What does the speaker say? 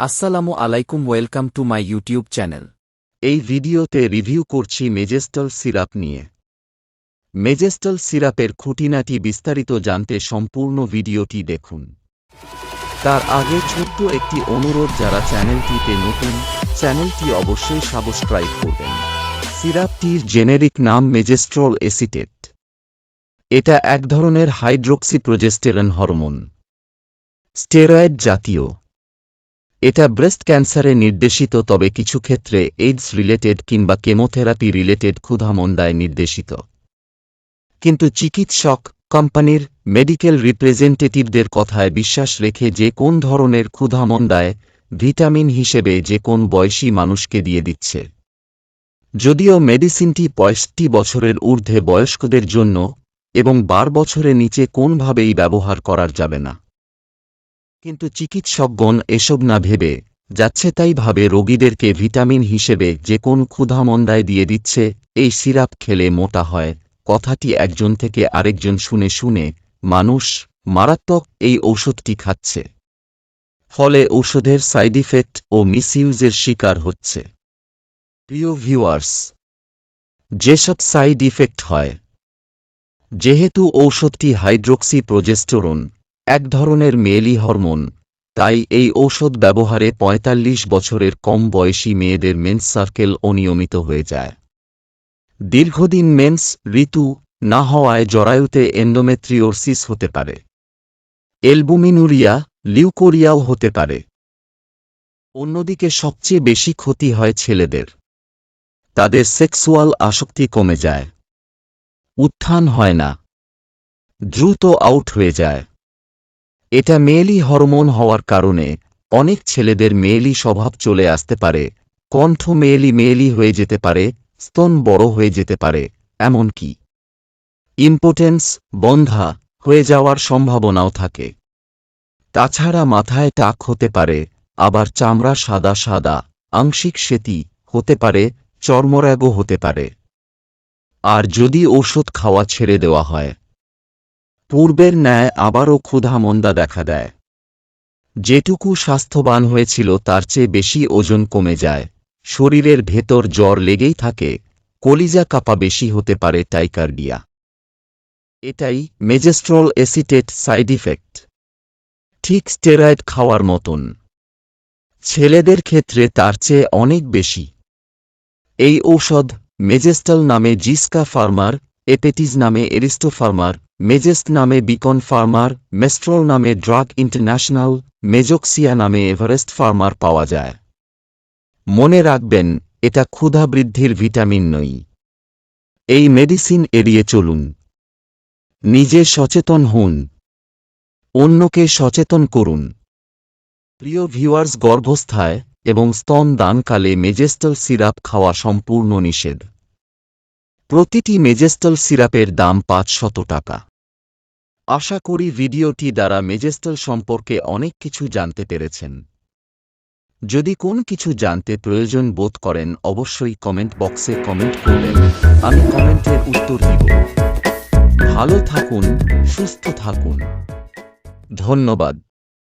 আসসালামু আলাইকুম, welcome to my YouTube channel. এই ভিডিওতে রিভিউ করছি মেজেস্টল সিরাপ নিয়ে। মেজেস্টল সিরাপের খুঁটিনাটি বিস্তারিত জানতে সম্পূর্ণ ভিডিওটি দেখুন। তার আগে ছোট্ট একটি অনুরোধ, যারা চ্যানেলটিতে নতুন, চ্যানেলটি অবশ্যই সাবস্ক্রাইব করবেন। সিরাপটির জেনেরিক নাম মেজেস্ট্রল এসিটেট এটা এক ধরনের হাইড্রোক্সি প্রোজেস্টেরন হরমোন। স্টেরয়েড জাতীয়। এটা ব্রেস্ট ক্যান্সারে নির্দেশিত, তবে কিছু ক্ষেত্রে এইডস রিলেটেড কিংবা কেমোথেরাপি রিলেটেড ক্ষুধামন্দায় নির্দেশিত। কিন্তু চিকিৎসক কোম্পানির মেডিকেল রিপ্রেজেন্টেটিভদের কথায় বিশ্বাস রেখে যে কোন ধরনের ক্ষুধামন্দায় ভিটামিন হিসেবে যে কোন বয়সী মানুষকে দিয়ে দিচ্ছে। যদিও মেডিসিনটি পঁয়ষট্টি বছরের ঊর্ধ্বে বয়স্কদের জন্য এবং বার বছরের নিচে কোনভাবেই ব্যবহার করার যাবে না। কিন্তু চিকিৎসকগণ এসব না ভেবে যাচ্ছে তাই ভাবে রোগীদেরকে ভিটামিন হিসেবে যে কোন ক্ষুধামন্দায় দিয়ে দিচ্ছে, এই সিরাপ খেলে মোটা হয়। কথাটি একজন থেকে আরেকজন শুনে শুনে মানুষ মারাত্মক এই ঔষধটি খাচ্ছে। ফলে ঔষধের সাইড ইফেক্ট ও মিসইউজের শিকার হচ্ছে। প্রিয় ভিউয়ার্স, যেসব সাইড ইফেক্ট হয়, যেহেতু ঔষধটি হাইড্রোক্সি প্রোজেস্টোরন এক ধরনের মেয়েলি হরমোন, তাই এই ঔষধ ব্যবহারে ৪৫ বছরের কম বয়সী মেয়েদের মেন্স সার্কেল অনিয়মিত হয়ে যায়। দীর্ঘদিন মেন্স ঋতু না হওয়ায় জরায়ুতে এন্ডোমেট্রিওরসিস হতে পারে। এলবুমিনুরিয়া লিউকোরিয়াও হতে পারে। অন্যদিকে সবচেয়ে বেশি ক্ষতি হয় ছেলেদের। তাদের সেক্সুয়াল আসক্তি কমে যায়। উত্থান হয় না। দ্রুত আউট হয়ে যায়। এটা মেয়েলি হরমোন হওয়ার কারণে অনেক ছেলেদের মেয়েলি স্বভাব চলে আসতে পারে, কণ্ঠ মেয়েলি মেয়েলি হয়ে যেতে পারে, স্তন বড় হয়ে যেতে পারে, এমনকি ইম্পোটেন্স বন্ধা হয়ে যাওয়ার সম্ভাবনাও থাকে। তাছাড়া মাথায় টাক হতে পারে, আবার চামড়া সাদা সাদা, আংশিক সেতি হতে পারে, চর্মরোগও হতে পারে। আর যদি ঔষধ খাওয়া ছেড়ে দেওয়া হয় পূর্বের ন্যায় আবারও ক্ষুধামন্দা দেখা দেয়। যেটুকু স্বাস্থ্যবান হয়েছিল তার চেয়ে বেশি ওজন কমে যায়। শরীরের ভেতর জ্বর লেগেই থাকে, কলিজা কাপা বেশি হতে পারে টাইকার্ডিয়া। এটাই মেজেস্ট্রল এসিটেট সাইড ইফেক্ট। ঠিক স্টেরয়েড খাওয়ার মতন। ছেলেদের ক্ষেত্রে তার চেয়ে অনেক বেশি। এই ঔষধ মেজেস্টাল নামে জিস্কা ফার্মার এপেটিজ নামে এরিস্টো ফার্মার, মেজেস্ট নামে বিকন ফার্মার, মেস্ট্রল নামে ড্রাগ ইন্টারন্যাশনাল, মেজোক্সিয়া নামে এভারেস্ট ফার্মার পাওয়া যায়। মনে রাখবেন, এটা ক্ষুধা বৃদ্ধির ভিটামিন নই এই মেডিসিন এড়িয়ে চলুন। নিজে সচেতন হন। অন্যকে সচেতন করুন। প্রিয় ভিউয়ার্স, গর্ভস্থায় এবং স্তন দানকালে মেজেস্টল সিরাপ খাওয়া সম্পূর্ণ নিষেধ। প্রতিটি মেজেস্টল সিরাপের দাম পাঁচশত টাকা। আশা করি ভিডিওটি দ্বারা মেজেস্টল সম্পর্কে অনেক কিছু জানতে পেরেছেন। যদি কোন কিছু জানতে প্রয়োজন বোধ করেন, অবশ্যই কমেন্ট বক্সে কমেন্ট করবেন, আমি কমেন্টের উত্তর দিব। ভালো থাকুন, সুস্থ থাকুন। ধন্যবাদ।